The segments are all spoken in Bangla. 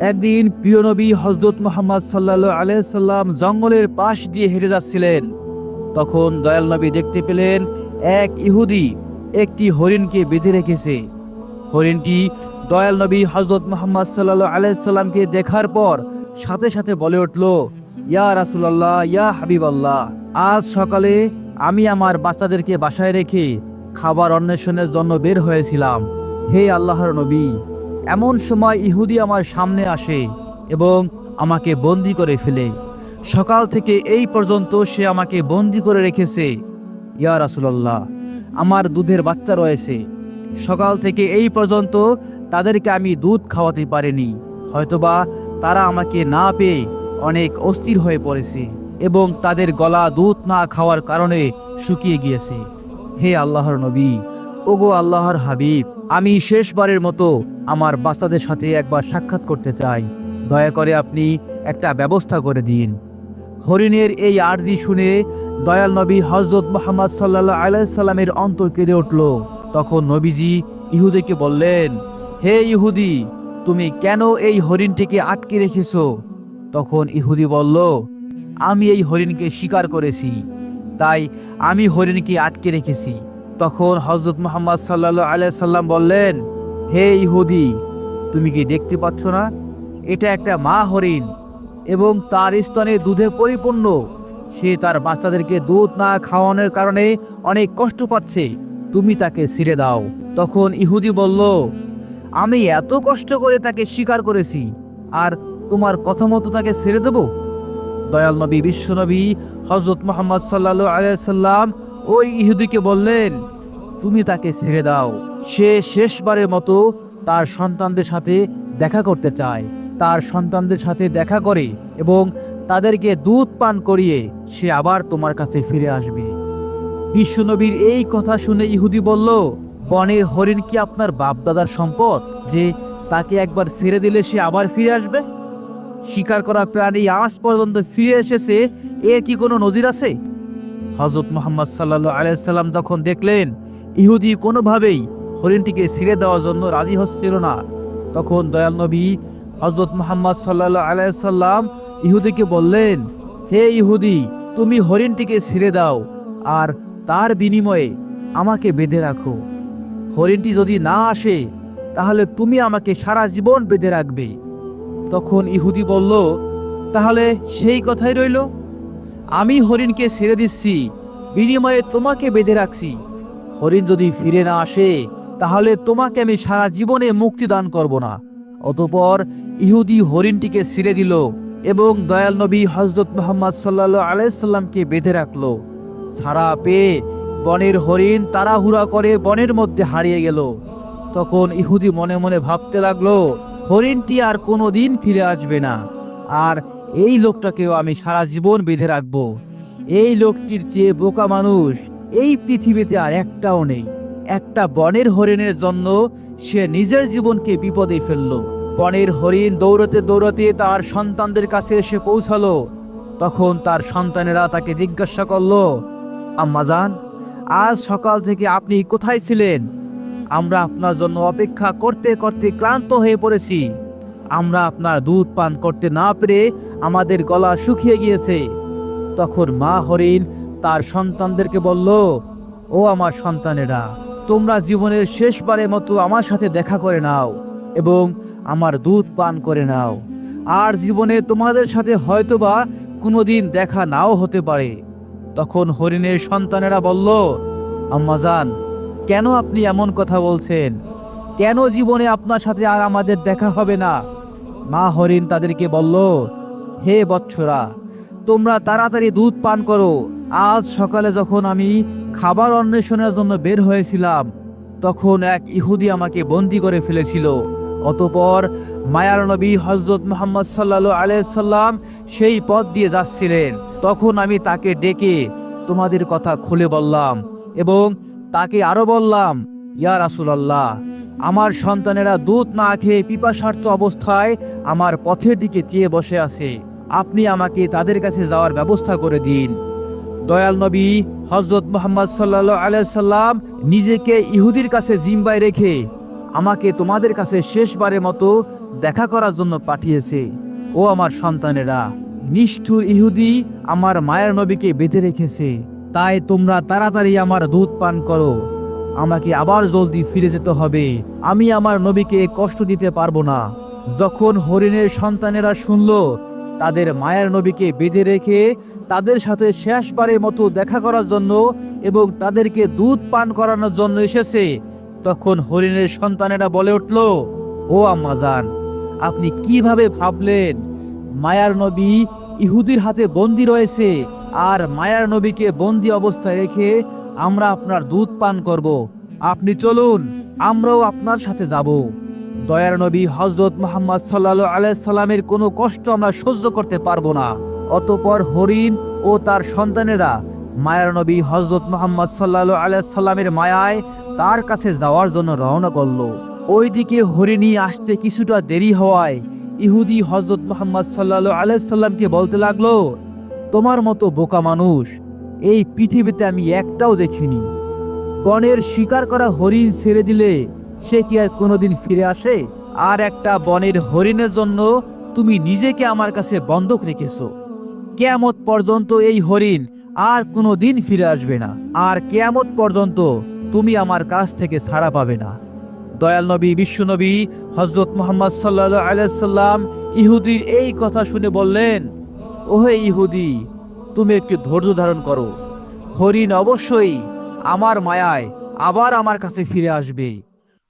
একদিন প্রিয় নবী হজরত মোহাম্মদ সাল্লাহ আলাইসাল্লাম জঙ্গলের পাশ দিয়ে হেঁটে যাচ্ছিলেন। তখন দয়াল নবী দেখতে পেলেন এক ইহুদি একটি হরিণকে বেঁধে রেখেছে। হরিণটি দয়াল নবী হজরত মোহাম্মদ সাল্লাহ আলাইসাল্লামকে দেখার পর সাথে সাথে বলে উঠল, ইয়া রাসুলাল্লাহ, ইয়া হাবিবাল্লাহ, আজ সকালে আমি আমার বাচ্চাদেরকে বাসায় রেখে খাবার অন্বেষণের জন্য বের হয়েছিলাম। হে আল্লাহর নবী এমন সময় ইহুদি আমার সামনে আসে এবং আমাকে বন্দি করে ফেলে। সকাল থেকে এই পর্যন্ত সে আমাকে বন্দি করে রেখেছে। ইয়া রাসুলাল্লাহ, আমার দুধের বাচ্চা রয়েছে। সকাল থেকে এই পর্যন্ত তাদেরকে আমি দুধ খাওয়াতে পারিনি। হয়তোবা তারা আমাকে না পেয়ে অনেক অস্থির হয়ে পড়েছে এবং তাদের গলা দুধ না খাওয়ার কারণে শুকিয়ে গিয়েছে। হে আল্লাহর নবী ওগো আল্লাহর হাবিব, আমি শেষবারের মতো আমার বাচ্চাদের সাথে একবার সাক্ষাৎ করতে চাই। দয়া করে আপনি একটা ব্যবস্থা করে দিন। হরিণের এই আর্জি শুনে দয়াল নবী হজরত মোহাম্মদ সাল্লাহ আলাইসাল্লামের অন্তর কেঁদে উঠল। তখন নবীজি ইহুদিকে বললেন, হে ইহুদি, তুমি কেন এই হরিণটিকে আটকে রেখেছ? তখন ইহুদি বলল, আমি এই হরিণকে শিকার করেছি, তাই আমি হরিণকে আটকে রেখেছি। তখন হজরত মোহাম্মদ সাল্লাহ আলাইসাল্লাম বললেন, হে ইহুদি, তুমি কি দেখতে পাচ্ছ না? এটা একটা মা হরিণ এবং তার স্তনে দুধে পরিপূর্ণ। সে তার বাচ্চাদেরকে দুধ না খাওয়ানোর কারণে অনেক কষ্ট পাচ্ছে। তুমি তাকে ছিঁড়ে দাও। তখন ইহুদি বলল, আমি এত কষ্ট করে তাকে স্বীকার করেছি, আর তোমার কথা মতো তাকে ছেড়ে দেব? দয়াল নবী বিশ্বনবী হজরত মোহাম্মদ সাল্লাহ আলাইসাল্লাম ওই ইহুদিকে বললেন, তুমি তাকে ছেড়ে দাও। সে শেষবারের মতো তার সন্তানদের সাথে দেখা করতে চায়। তার সন্তানদের সাথে দেখা করে এবং তাদেরকে দুধ পান করিয়ে সে আবার তোমার কাছে ফিরে আসবে। বিশ্বনবীর এই কথা শুনে ইহুদি বলল, বনের হরিণ কি আপনার বাপদাদার সম্পদ যে তাকে একবার ছেড়ে দিলে সে আবার ফিরে আসবে? শিকার করা প্রাণী আজ পর্যন্ত ফিরে এসেছে, এর কি কোনো নজির আছে? হজরত মোহাম্মদ সাল্লাহ আলাইসাল্লাম যখন দেখলেন, ইহুদি কোনোভাবেই হরিণটিকে ছেড়ে দেওয়ার জন্য রাজি হচ্ছিল না। তখন দয়াল নবী হজরত মোহাম্মদ সাল্লাহ আলাইসাল্লাম ইহুদিকে বললেন, হে ইহুদি, তুমি হরিণটিকে ছেড়ে দাও আর তার বিনিময়ে আমাকে বেঁধে রাখো। হরিণটি যদি না আসে, তাহলে তুমি আমাকে সারা জীবন বেঁধে রাখবে। তখন ইহুদি বলল, তাহলে সেই কথাই রইল? আমি হরিণকে ছেড়ে দিচ্ছি, বিনিময়ে তোমাকে বেঁধে রাখছি। হরিণ যদি ফিরে না আসে, তাহলে তোমাকে আমি সারা জীবনে মুক্তি দান করব না। অতপর ইহুদি হরিণটিকে ছিঁড়ে দিল এবং দয়াল নবী হজরত মোহাম্মদ সাল্লাহ আলাইসাল্লামকে বেঁধে রাখল। সারা পেয়ে বনের হরিণ তাড়াহুড়া করে বনের মধ্যে হারিয়ে গেল। তখন ইহুদি মনে মনে ভাবতে লাগল, হরিণটি আর কোনো দিন ফিরে আসবে না। আর এই লোকটাকেও আমি সারা জীবন বেঁধে রাখব। এই লোকটির চেয়ে বোকা মানুষ এই পৃথিবীতে আর একটাও নেই। একটা বনের হরিণের জন্য সে নিজের জীবনকে বিপদে ফেলল। বনের হরিণ দৌড়তে দৌড়তে তার সন্তানদের কাছে এসে পৌঁছালো। তখন তার সন্তানেরা তাকে জিজ্ঞাসা করল আম্মাজান আজ সকাল থেকে আপনি কোথায় ছিলেন? আমরা আপনার জন্য অপেক্ষা করতে করতে ক্লান্ত হয়ে পড়েছি। আমরা আপনার দুধ পান করতে না পেরে আমাদের গলা শুকিয়ে গিয়েছে। তখন মা হরিণ তার সন্তানদেরকে বলল, ও আমার সন্তানেরা, তোমরা জীবনের শেষবারের মতো আমার সাথে দেখা করে নাও এবং আমার দুধ পান করে নাও। আর জীবনে তোমাদের সাথে হয়তোবা কোনোদিন দেখা নাও হতে পারে। তখন হরিণের সন্তানেরা বলল আম্মাজান কেন আপনি এমন কথা বলছেন? কেন জীবনে আপনার সাথে আর আমাদের দেখা হবে না? মা হরিণ তাদেরকে বলল, হে বৎসরা, তোমরা তাড়াতাড়ি দুধ পান করো। আজ সকালে যখন আমি খাবার অন্বেষণের জন্য বের হয়েছিলাম, তখন এক ইহুদি আমাকে বন্দি করে ফেলেছিল। অতপর মায়ার নবী হজরত মোহাম্মদ সাল্লাহ আলাইসাল্লাম সেই পথ দিয়ে যাচ্ছিলেন। তখন আমি তাকে ডেকে তোমাদের কথা খুলে বললাম এবং তাকে আরও বললাম, ইয়া রাসুলাল্লাহ আমার সন্তানেরা দুধ না খেয়ে পিপাসার্থ অবস্থায় আমার পথের দিকে চেয়ে বসে আছে। আপনি আমাকে তাদের কাছে যাওয়ার ব্যবস্থা করে দিন। দয়াল নবী হজরত মোহাম্মদ সাল্লাহ আলাইসাল্লাম নিজেকে ইহুদির কাছে জিম্বায় রেখে আমাকে তোমাদের কাছে শেষবারের মতো দেখা করার জন্য পাঠিয়েছে। ও আমার সন্তানেরা, নিষ্ঠুর ইহুদি আমার মায়ের নবীকে বেঁধে রেখেছে। তাই তোমরা তাড়াতাড়ি আমার দুধ পান করো। আমাকে আবার জলদি ফিরে যেতে হবে। আমি আমার নবীকে কষ্ট দিতে পারব না। যখন হরিণের সন্তানেরা শুনল, তাদের মায়ের নবীকে বেঁধে রেখে তাদের সাথে শেষবারের মতো দেখা করার জন্য এবং তাদেরকে দুধ পান করানোর জন্য এসেছে, তখন হরিণের সন্তানেরা বলে উঠল, ও আম্মাজান আপনি কীভাবে ভাবলেন? মায়ার নবী ইহুদির হাতে বন্দি রয়েছে, আর মায়ার নবীকে বন্দি অবস্থায় রেখে আমরা আপনার দুধ পান করব। আপনি চলুন, আমরাও আপনার সাথে যাব। দয়ার নবী হজরত মোহাম্মদ সাল্লাহ আলাইসাল্লামের কোনো কষ্ট আমরা সহ্য করতে পারব না। অতপর হরিণ ও তার সন্তানেরা মায়ার নবী হজরত মোহাম্মদ সাল্লাহ আলাইসাল্লামের মায়ায় তার কাছে যাওয়ার জন্য রওনা করল। ওইদিকে হরিণী আসতে কিছুটা দেরি হওয়ায় ইহুদি হজরত মোহাম্মদ সাল্লাহ আলাইসাল্লামকে বলতে লাগল, তোমার মতো বোকা মানুষ এই পৃথিবীতে আমি একটাও দেখিনি। বনের শিকার করা হরিণ ছেড়ে দিলে সে কি আর কোনোদিন ফিরে আসে? আর একটা বনের হরিণের জন্য তুমি নিজেকে আমার কাছে বন্ধক রেখেছ। কেয়ামত পর্যন্ত এই হরিণ আর কোনো দিন ফিরে আসবে না। আর কেয়ামত পর্যন্ত তুমি আমার কাছ থেকে ছাড়া পাবে না। দয়াল নবী বিশ্বনবী হজরত মোহাম্মদ সাল্লাহ আলাইসাল্লাম ইহুদির এই কথা শুনে বললেন, ওহে ইহুদি তুমি একটু ধৈর্য ধারণ করো। হরিণ অবশ্যই আমার মায়ায় আবার আমার কাছে ফিরে আসবে।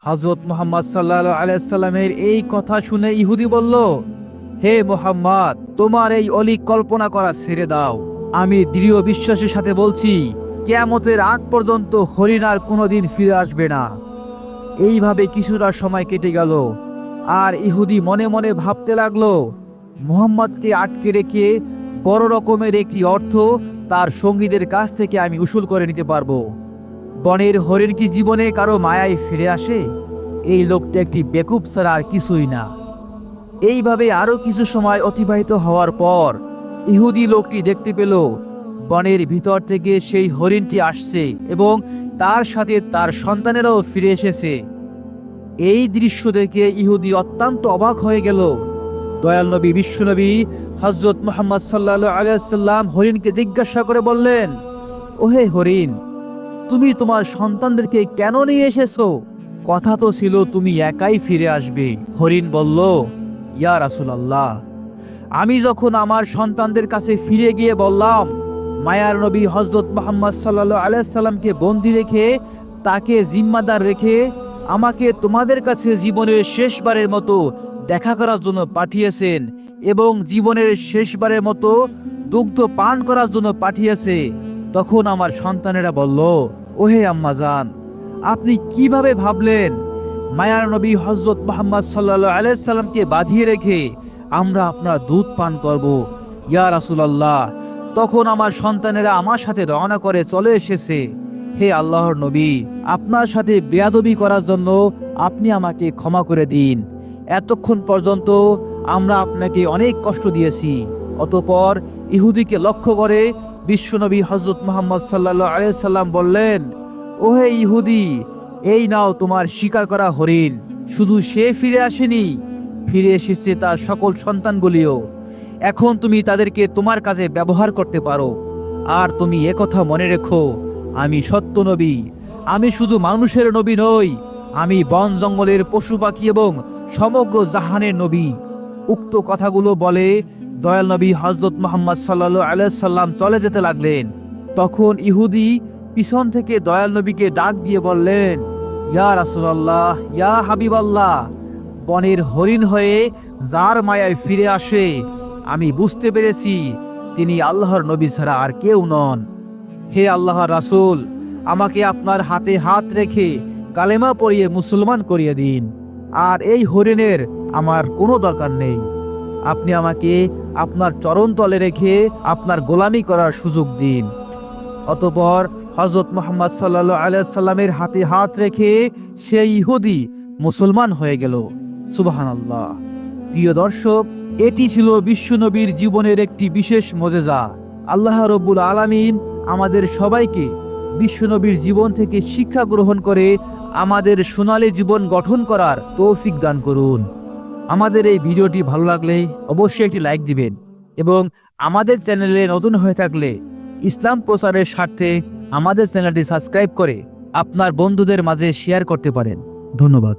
হজরত মোহাম্মদ সাল্লাহ আলাইসাল্লামের এই কথা শুনে ইহুদি বলল, হে মোহাম্মদ, তোমার এই অলি কল্পনা করা ছেড়ে দাও। আমি দৃঢ় বিশ্বাসের সাথে বলছি, কেয়ামতের আগ পর্যন্ত হরিণ আর কোনোদিন ফিরে আসবে না। এইভাবে কিছুটা সময় কেটে গেল, আর ইহুদি মনে মনে ভাবতে লাগল, মুহাম্মদকে আটকে রেখে বড় রকমের একটি অর্থ তার সঙ্গীদের কাছ থেকে আমি উসুল করে নিতে পারব। বনের হরিণ কি জীবনে কারও মায়ায় ফিরে আসে? এই লোকটা একটি বেকুব ছাড়া আর কিছুই না। এইভাবে আরও কিছু সময় অতিবাহিত হওয়ার পর ইহুদি লোকটি দেখতে পেল, বনের ভিতর থেকে সেই হরিণটি আসছে এবং তার সাথে তার সন্তানেরাও ফিরে এসেছে। এই দৃশ্য দেখে ইহুদি অত্যন্ত অবাক হয়ে গেল। দয়াল নবী বিশ্বনবী হজরত মোহাম্মদ সাল্লাহ আলিয়াল্লাম হরিণকে জিজ্ঞাসা করে বললেন, ওহে হরিণ, তুমি তোমার সন্তানদেরকে কেন নিয়ে এসেছ? কথা তো ছিল তুমি একাই ফিরে আসবে। হরিণ বলল, ইয়া রাসূলুল্লাহ, আমি যখন আমার সন্তানদের কাছে ফিরে গিয়ে বললাম, মায়ার নবী হজরত মোহাম্মদ সাল্লাহ আলাইসাল্লামকে বন্দি রেখে, তাকে জিম্মাদার রেখে আমাকে তোমাদের কাছে জীবনের শেষবারের মতো দেখা করার জন্য পাঠিয়েছেন এবং জীবনের শেষবারের মতো দুগ্ধ পান করার জন্য পাঠিয়েছে। তখন আমার সন্তানেরা বলল, ওহে আম্মাজান আপনি কীভাবে ভাবলেন মায়ার নবী হজরত মোহাম্মদ সাল্লাহ আলাইসাল্লামকে বাঁধিয়ে রেখে আমরা আপনার দুধ পান করব? ইয়া রাসূলুল্লাহ, তখন আমার সন্তানেরা আমার সাথে রওনা করে চলে এসেছে। হে আল্লাহর নবী, আপনার সাথে বেয়াদবি করার জন্য আপনি আমাকে ক্ষমা করে দিন। এতক্ষণ পর্যন্ত আমরা আপনাকে অনেক কষ্ট দিয়েছি। অতপর ইহুদিকে লক্ষ্য করে বিশ্বনবী হজরত মোহাম্মদ সাল্লাহ আলাইসাল্লাম বললেন, ওহে ইহুদি, এই নাও তোমার শিকার করা হরিণ। শুধু সে ফিরে আসেনি, ফিরে এসেছে তার সকল সন্তানগুলিও। এখন তুমি তাদেরকে তোমার কাজে ব্যবহার করতে পারো। আর তুমি একথা মনে রেখো, আমি সত্য নবী। আমি শুধু মানুষের নবী নই আমি বন জঙ্গলের পশু পাখি এবং সমগ্র জাহানের নবী। উক্ত কথাগুলো বলে, দয়াল নবী হজরত মোহাম্মদ সাল্লাহ আলাইসাল্লাম চলে যেতে লাগলেন। তখন ইহুদি পিছন থেকে দয়াল নবীকে ডাক দিয়ে বললেন, ইয়া রাসূলুল্লাহ, ইয়া হাবিবাল্লাহ, বনের হরিণ হয়ে যার মায়ায় ফিরে আসে, আমি বুঝতে পেরেছি তিনি আল্লাহর নবী ছাড়া আর কেউ নন। হে আল্লাহর রাসূল, আমাকে আপনার হাতে হাত রেখে কালেমা পড়িয়ে মুসলমান করিয়ে দিন। আর এই হরিণের আমার কোনো দরকার নেই। আপনি আমাকে আপনার চরণ তলে রেখে আপনার গোলামি করার সুযোগ দিন। অতপর হজরত মোহাম্মদ সাল্লাহ আলাইসাল্লামের হাতে হাত রেখে সেই ইহুদি মুসলমান হয়ে গেল। সুবাহান আল্লাহ প্রিয় দর্শক, এটি ছিল বিশ্বনবীর জীবনের একটি বিশেষ মজেজা। আল্লাহ রব্বুল আলামিন আমাদের সবাইকে বিশ্বনবীর জীবন থেকে শিক্ষা গ্রহণ করে আমাদের সোনালী জীবন গঠন করার তৌফিক দান করুন। আমাদের এই ভিডিওটি ভালো লাগলে অবশ্যই একটি লাইক দিবেন এবং আমাদের চ্যানেলে নতুন হয়ে থাকলে ইসলাম প্রচারের স্বার্থে আমাদের চ্যানেলটি সাবস্ক্রাইব করে আপনার বন্ধুদের মাঝে শেয়ার করতে পারেন। ধন্যবাদ।